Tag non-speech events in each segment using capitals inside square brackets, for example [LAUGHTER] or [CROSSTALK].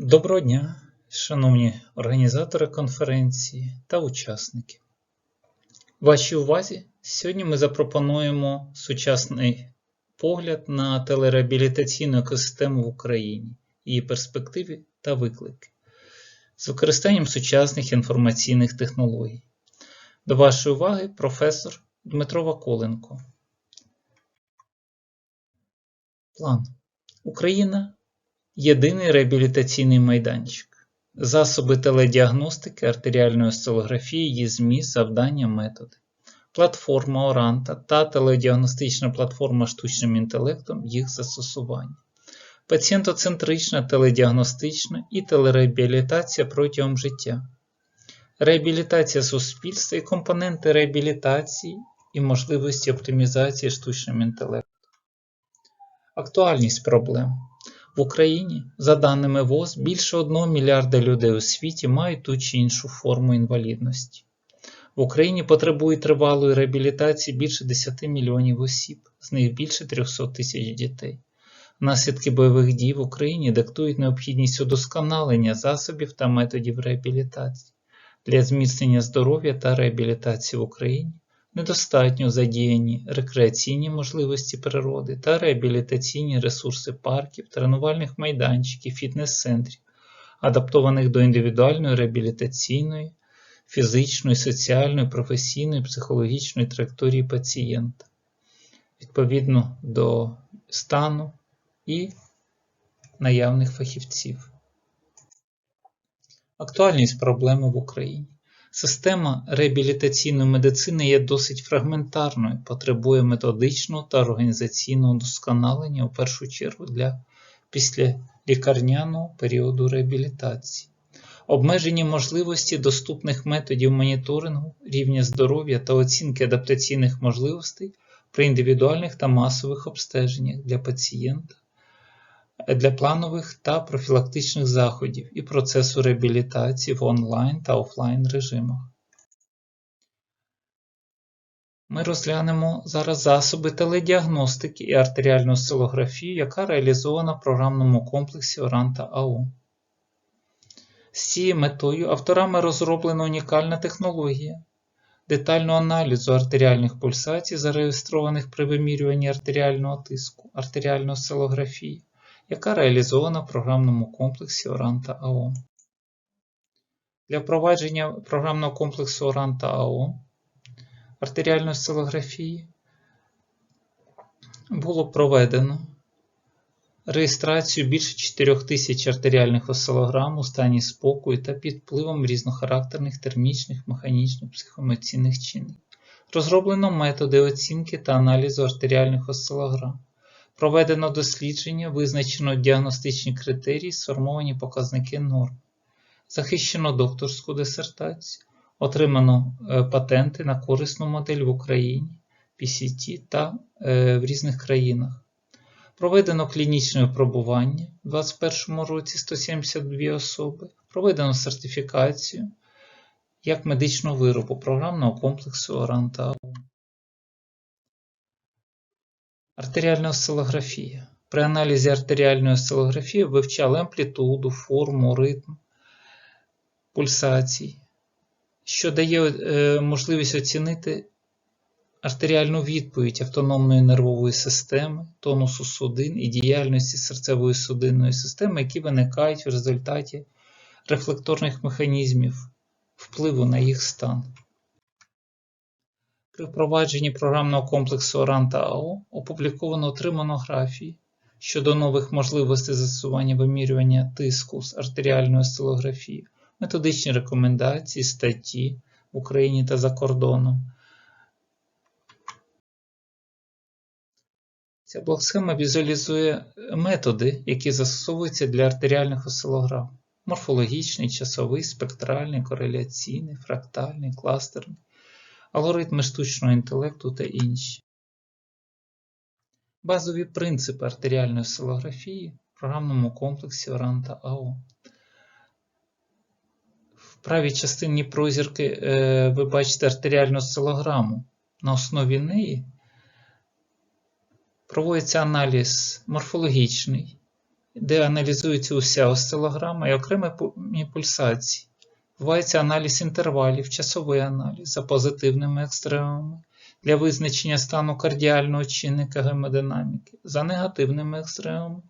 Доброго дня, шановні організатори конференції та учасники. Вашій увазі сьогодні ми запропонуємо сучасний погляд на телереабілітаційну екосистему в Україні, її перспективи та виклики з використанням сучасних інформаційних технологій. До вашої уваги професор Дмитро Ваколенко. План. Україна єдиний реабілітаційний майданчик, засоби теледіагностики, артеріальної осцилографії, її зміст, завдання, методи, платформа Оранта та теледіагностична платформа штучним інтелектом, їх застосування, пацієнтоцентрична теледіагностична і телереабілітація протягом життя, реабілітація суспільства і компоненти реабілітації і можливості оптимізації штучним інтелектом. Актуальність проблем. В Україні, за даними ВОЗ, більше 1 мільярда людей у світі мають ту чи іншу форму інвалідності. В Україні потребує тривалої реабілітації більше 10 мільйонів осіб, з них більше 300 тисяч дітей. Наслідки бойових дій в Україні диктують необхідність удосконалення засобів та методів реабілітації для зміцнення здоров'я та реабілітації в Україні недостатньо задіяні рекреаційні можливості природи та реабілітаційні ресурси парків, тренувальних майданчиків, фітнес-центрів, адаптованих до індивідуальної реабілітаційної, фізичної, соціальної, професійної, психологічної траєкторії пацієнта відповідно до стану і наявних фахівців. Актуальність проблеми в Україні. Система реабілітаційної медицини є досить фрагментарною, потребує методичного та організаційного удосконалення у першу чергу для післялікарняного періоду реабілітації, обмежені можливості доступних методів моніторингу, рівня здоров'я та оцінки адаптаційних можливостей при індивідуальних та масових обстеженнях для пацієнта для планових та профілактичних заходів і процесу реабілітації в онлайн та офлайн режимах. Ми розглянемо зараз засоби теледіагностики і артеріальну осцилографію, яка реалізована в програмному комплексі Оранта АО. З цією метою авторами розроблена унікальна технологія детального аналізу артеріальних пульсацій, зареєстрованих при вимірюванні артеріального тиску, артеріальної осцилографії, яка реалізована в програмному комплексі Оранта АО. Для впровадження програмного комплексу Оранта АО артеріальної осцилографії було проведено реєстрацію більше 4000 артеріальних осцилограм у стані спокою та під впливом різнохарактерних термічних, механічних, психоемоційних чинників. Розроблено методи оцінки та аналізу артеріальних осцилограм. Проведено дослідження, визначено діагностичні критерії, сформовані показники норм. Захищено докторську дисертацію, отримано е, патенти на корисну модель в Україні, PCT та е, в різних країнах. Проведено клінічне випробування у 2021 році 172 особи. Проведено сертифікацію як медичного виробу програмного комплексу Оранта. Артеріальна осцилографія. При аналізі артеріальної осцилографії вивчали амплітуду, форму, ритм пульсацій, що дає е, можливість оцінити артеріальну відповідь автономної нервової системи, тонусу судин і діяльності серцевої судинної системи, які виникають в результаті рефлекторних механізмів впливу на їх стан. При впровадженні програмного комплексу АО опубліковано три монографії щодо нових можливостей застосування вимірювання тиску з артеріальної осцилографії, методичні рекомендації, статті в Україні та за кордоном. Ця блок-схема візуалізує методи, які застосовуються для артеріальних осцилограм. Морфологічний, часовий, спектральний, кореляційний, фрактальний, кластерний алгоритми штучного інтелекту та інші. Базові принципи артеріальної осцилографії в програмному комплексі Оранта АО. В правій частині прозірки е, ви бачите артеріальну осцилограму. На основі неї проводиться аналіз морфологічний, де аналізується уся осцилограма і окремі пульсації. Вбувається аналіз інтервалів, часовий аналіз за позитивними екстремумами для визначення стану кардіального чинника гемодинаміки, за негативними екстремумами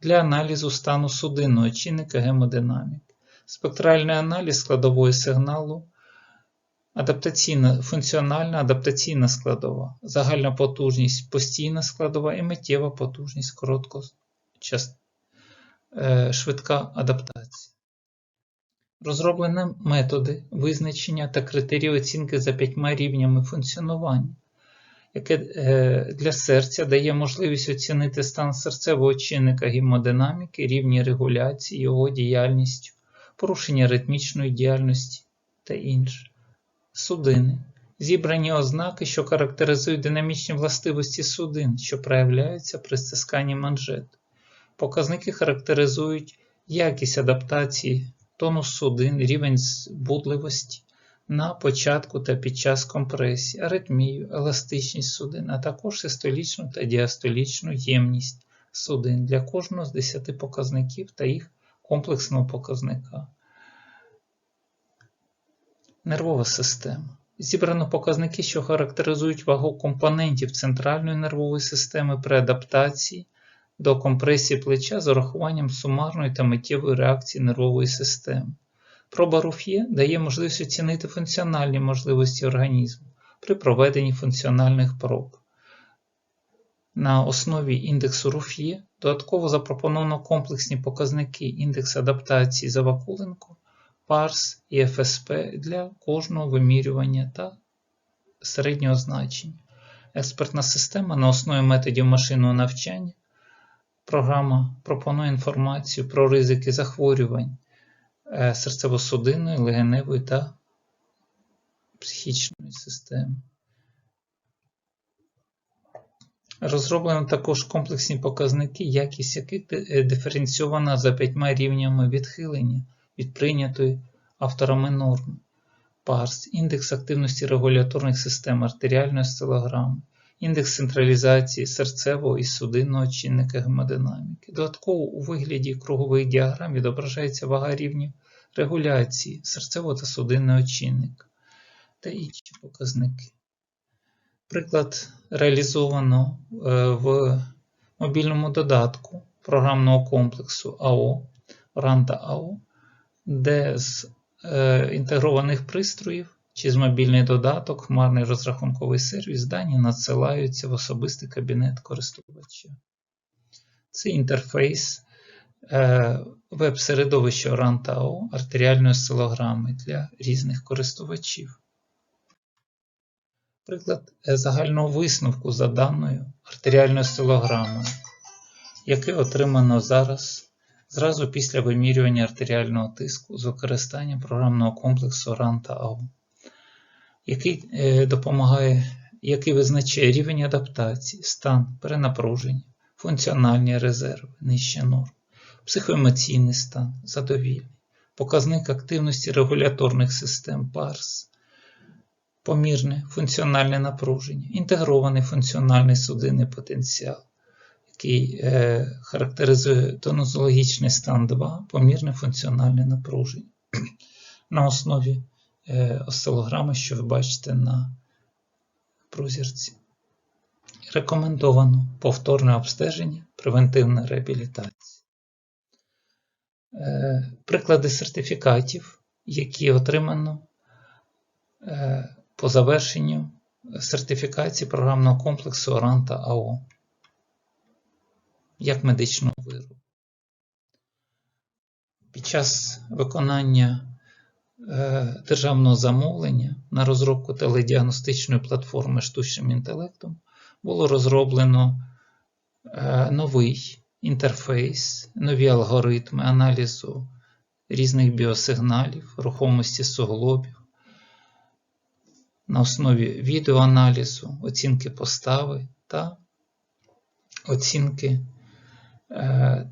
для аналізу стану судинного чинника гемодинаміки, спектральний аналіз складової сигналу, адаптаційна, функціональна адаптаційна складова, загальна потужність, постійна складова і миттєва потужність короткочас, е, швидка адаптація. Розроблені методи визначення та критерії оцінки за п'ятьма рівнями функціонування, яке е, для серця дає можливість оцінити стан серцевого чинника гемодинаміки, рівні регуляції, його діяльністю, порушення ритмічної діяльності та інше. Судини. Зібрані ознаки, що характеризують динамічні властивості судин, що проявляються при стисканні манжету. Показники характеризують якість адаптації тонус судин, рівень збудливості на початку та під час компресії, аритмію, еластичність судин, а також систолічну та діастолічну ємність судин для кожного з 10 показників та їх комплексного показника. Нервова система. Зібрано показники, що характеризують вагу компонентів центральної нервової системи при адаптації до компресії плеча з урахуванням сумарної та миттєвої реакції нервової системи. Проба Руф'є дає можливість оцінити функціональні можливості організму при проведенні функціональних проб. На основі індексу Руф'є додатково запропоновано комплексні показники індексу адаптації за Вакуленко, парс і ФСП для кожного вимірювання та середнього значення. Експертна система на основі методів машинного навчання Програма пропонує інформацію про ризики захворювань е, серцево-судинної, легеневої та психічної системи. Розроблено також комплексні показники, якість яких е, диференційована за п'ятьма рівнями відхилення від прийнятої авторами норми. ПАРС, індекс активності регуляторних систем артеріальної стелограми, індекс централізації серцевого і судинного чинника гемодинаміки. Додатково у вигляді кругових діаграм відображається вага рівнів регуляції серцевого та судинного чинника та інші показники. Приклад реалізовано е, в мобільному додатку програмного комплексу АО, Ранта АО, де з е, інтегрованих пристроїв чи з мобільний додаток, хмарний розрахунковий сервіс дані надсилаються в особистий кабінет користувача. Це інтерфейс е, веб-середовища RANTAO артеріальної осцилограми для різних користувачів. Приклад е, загального висновку за даною артеріальною осцилограмою, який отримано зараз зразу після вимірювання артеріального тиску з використанням програмного комплексу RANTA-AO який е, допомагає, який визначає рівень адаптації, стан, перенапруження, функціональні резерви, нижче норм, психоемоційний стан, задовільний, показник активності регуляторних систем ПАРС, помірне функціональне напруження, інтегрований функціональний судинний потенціал. Який е, характеризує тонозологічний стан 2, помірне функціональне напруження [CLEARS THROAT] на основі осцилограми, що ви бачите на прозірці. Рекомендовано повторне обстеження, превентивна реабілітація. Е, приклади сертифікатів, які отримано е, по завершенню сертифікації програмного комплексу Оранта АО як медичного виробу. Під час виконання Е, державного замовлення на розробку теледіагностичної платформи штучним інтелектом було розроблено е, новий інтерфейс, нові алгоритми аналізу різних біосигналів, рухомості суглобів, на основі відеоаналізу, оцінки постави та оцінки е,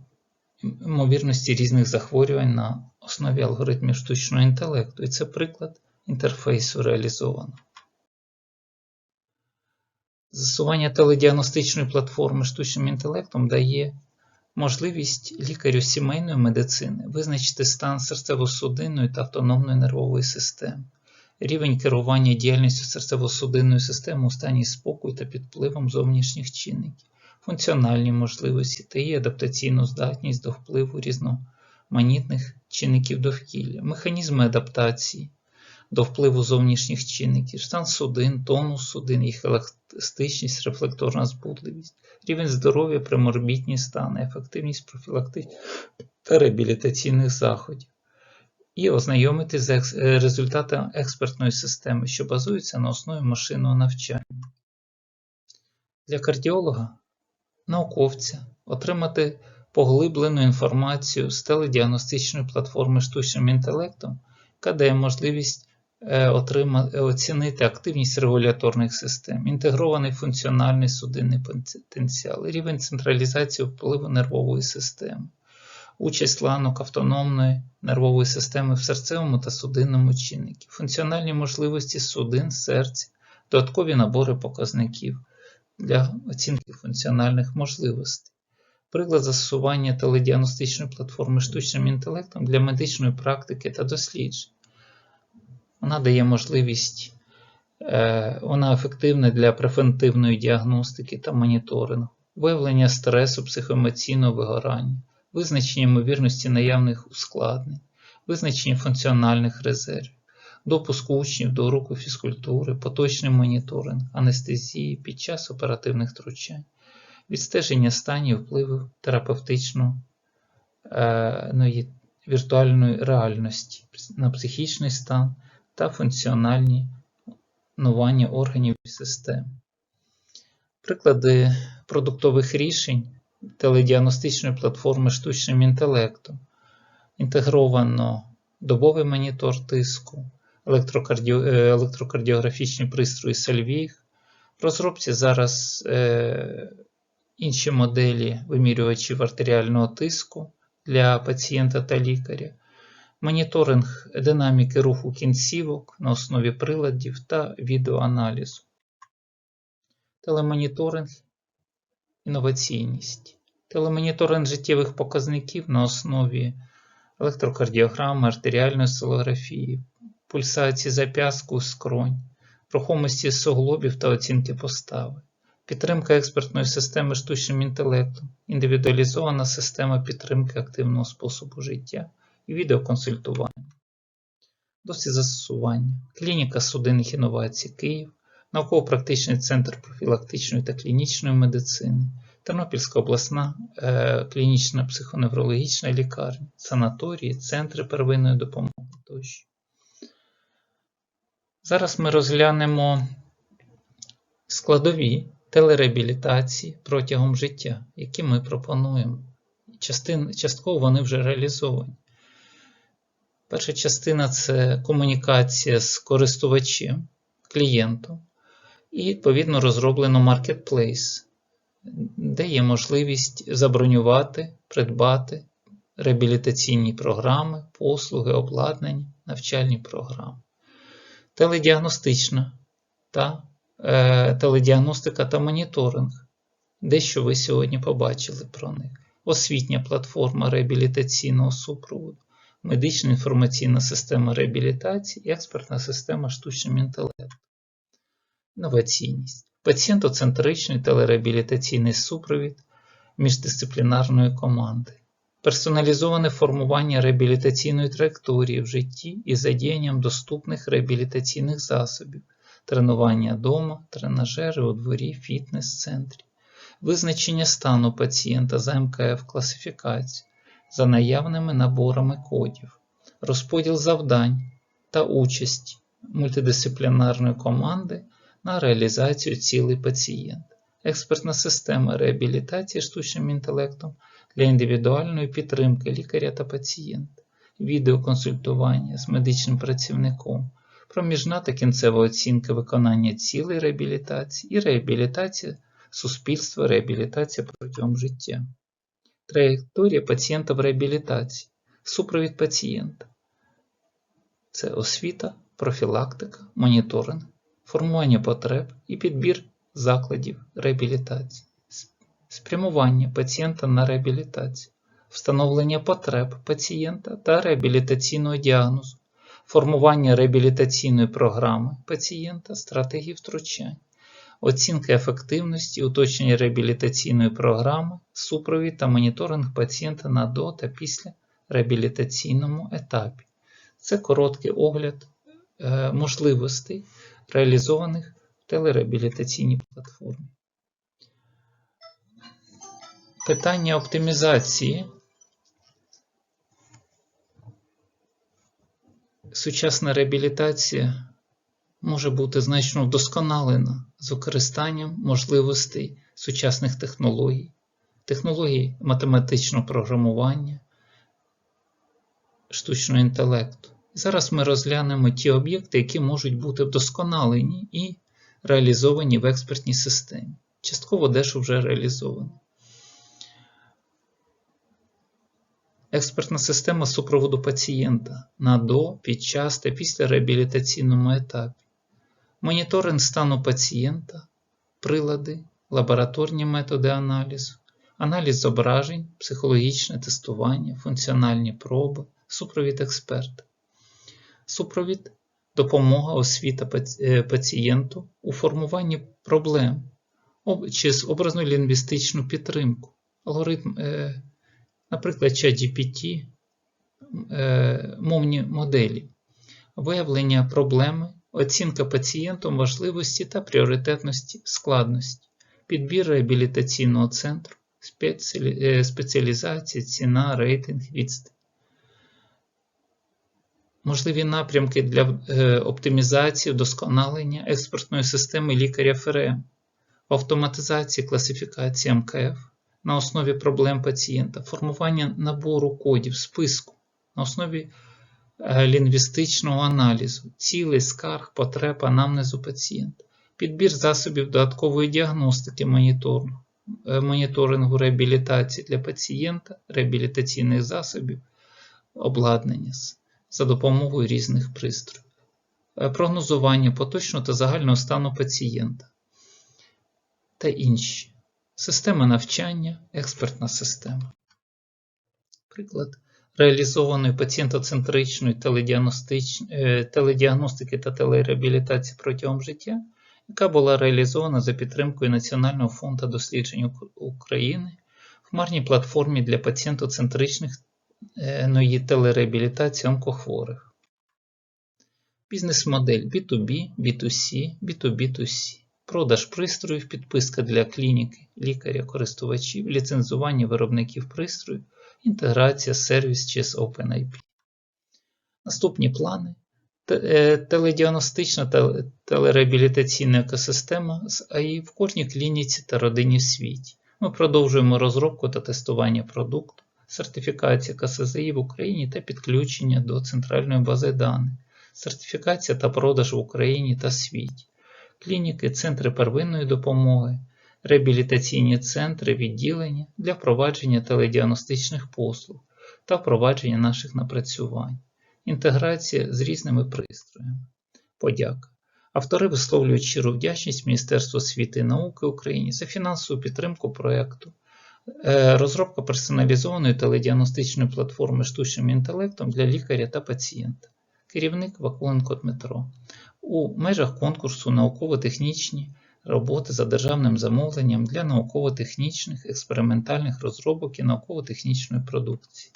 ймовірності різних захворювань на основі алгоритмів штучного інтелекту, і це приклад інтерфейсу реалізовано. Засування теледіагностичної платформи штучним інтелектом дає можливість лікарю сімейної медицини визначити стан серцево-судинної та автономної нервової системи, рівень керування діяльністю серцево-судинної системи у стані спокою та під впливом зовнішніх чинників, функціональні можливості та її адаптаційну здатність до впливу різноманітних чинників довкілля, механізми адаптації до впливу зовнішніх чинників, стан судин, тонус судин, їх еластичність, рефлекторна збудливість, рівень здоров'я, приморбітні стани, ефективність профілактичних та реабілітаційних заходів. І ознайомити з е, результатами експертної системи, що базується на основі машинного навчання. Для кардіолога, науковця отримати поглиблену інформацію з теледіагностичної платформи штучним інтелектом, яка дає можливість е, е, оцінити активність регуляторних систем, інтегрований функціональний судинний потенціал, рівень централізації впливу нервової системи, участь ланок автономної нервової системи в серцевому та судинному чиннику, функціональні можливості судин, серця, додаткові набори показників для оцінки функціональних можливостей. Приклад застосування теледіагностичної платформи штучним інтелектом для медичної практики та досліджень. Вона дає можливість, е, вона ефективна для превентивної діагностики та моніторингу, виявлення стресу, психоемоційного вигорання, визначення ймовірності наявних ускладнень, визначення функціональних резервів, допуск учнів до уроку фізкультури, поточний моніторинг, анестезії під час оперативних втручань, відстеження станів впливу терапевтичної е, ну, віртуальної реальності на психічний стан та функціональні нування органів і систем. Приклади продуктових рішень теледіагностичної платформи штучним інтелектом. Інтегровано добовий монітор тиску, е, електрокардіографічні пристрої. В розробці зараз е, інші моделі вимірювачів артеріального тиску для пацієнта та лікаря, моніторинг динаміки руху кінцівок на основі приладів та відеоаналізу, телемоніторинг, інноваційність, телемоніторинг життєвих показників на основі електрокардіограми, артеріальної осцилографії, пульсації зап'ястку скронь, рухомості суглобів та оцінки постави. Підтримка експертної системи штучним інтелектом, індивідуалізована система підтримки активного способу життя і відеоконсультування. Досвід застосування, клініка судинних інновацій Київ, науково-практичний центр профілактичної та клінічної медицини, Тернопільська обласна е, клінічна психоневрологічна лікарня, санаторії, центри первинної допомоги тощо. Зараз ми розглянемо складові телереабілітації протягом життя, які ми пропонуємо. Частин, частково вони вже реалізовані. Перша частина це комунікація з користувачем, клієнтом, і, відповідно, розроблено маркетплейс, де є можливість забронювати, придбати реабілітаційні програми, послуги, обладнання, навчальні програми. Теледіагностична та теледіагностика та моніторинг. Дещо ви сьогодні побачили про них. Освітня платформа реабілітаційного супроводу, медична інформаційна система реабілітації експертна система штучним інтелектом. Інноваційність. Пацієнтоцентричний телереабілітаційний супровід міждисциплінарної команди. Персоналізоване формування реабілітаційної траєкторії в житті із задіянням доступних реабілітаційних засобів, тренування вдома, тренажери у дворі, фітнес-центрі, визначення стану пацієнта за МКФ класифікацію за наявними наборами кодів, розподіл завдань та участь мультидисциплінарної команди на реалізацію цілей пацієнта, експертна система реабілітації штучним інтелектом для індивідуальної підтримки лікаря та пацієнта, відеоконсультування з медичним працівником, проміжна та кінцева оцінка виконання цілей реабілітації і реабілітація суспільства, реабілітація протягом життя. Траєкторія пацієнта в реабілітації, супровід пацієнта. Це освіта, профілактика, моніторинг, формування потреб і підбір закладів реабілітації, спрямування пацієнта на реабілітацію, встановлення потреб пацієнта та реабілітаційного діагнозу, формування реабілітаційної програми пацієнта, стратегії втручань, оцінка ефективності, уточнення реабілітаційної програми, супровід та моніторинг пацієнта на до та після реабілітаційному етапі. Це короткий огляд е, можливостей, реалізованих в телереабілітаційній платформі. Питання оптимізації. Сучасна реабілітація може бути значно вдосконалена з використанням можливостей сучасних технологій, технологій математичного програмування, штучного інтелекту. Зараз ми розглянемо ті об'єкти, які можуть бути вдосконалені і реалізовані в експертній системі. Частково дещо вже реалізовано. Експертна система супроводу пацієнта на до, під час та після реабілітаційному етапі. Моніторинг стану пацієнта, прилади, лабораторні методи аналізу, аналіз зображень, психологічне тестування, функціональні проби, супровід експерта. Супровід допомога освіта е, пацієнту у формуванні проблем через образно лінгвістичну підтримку, алгоритм, е, наприклад, ChatGPT, е, мовні моделі, виявлення проблеми, оцінка пацієнтом можливості та пріоритетності складності, підбір реабілітаційного центру, спеціалізація, ціна, рейтинг, відстань. Можливі напрямки для е, оптимізації, вдосконалення експертної системи лікаря ФРМ, автоматизації класифікації МКФ на основі проблем пацієнта, формування набору кодів, списку на основі е, лінгвістичного аналізу, цілей, скарг, потреб, анамнезу пацієнта, підбір засобів додаткової діагностики моніторингу, е, моніторингу реабілітації для пацієнта, реабілітаційних засобів, обладнання за допомогою різних пристроїв, е, прогнозування поточного та загального стану пацієнта та інші. Система навчання, експертна система. Приклад реалізованої пацієнтоцентричної е, теледіагностики та телереабілітації протягом життя, яка була реалізована за підтримкою Національного фонду досліджень України в хмарній платформі для пацієнтоцентричних ної телереабілітації онкохворих. Бізнес-модель B2B, B2C, B2B2C. Продаж пристроїв, підписка для клініки, лікаря-користувачів, ліцензування виробників пристроїв, інтеграція, сервіс через OpenIP. Наступні плани. Е, теледіагностична та телереабілітаційна екосистема з АІ в кожній клініці та родині в світі. Ми продовжуємо розробку та тестування продукту сертифікація КСЗІ в Україні та підключення до центральної бази даних, сертифікація та продаж в Україні та світі, клініки, центри первинної допомоги, реабілітаційні центри відділення для впровадження теледіагностичних послуг та впровадження наших напрацювань, інтеграція з різними пристроями. Подяка. Автори висловлюють щиру вдячність Міністерству освіти і науки України за фінансову підтримку проєкту. Е, розробка персоналізованої теледіагностичної платформи штучним інтелектом для лікаря та пацієнта. Керівник Вакуленко Дмитро. У межах конкурсу науково-технічні роботи за державним замовленням для науково-технічних експериментальних розробок і науково-технічної продукції.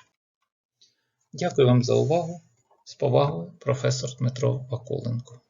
Дякую вам за увагу. З повагою, професор Дмитро Вакуленко.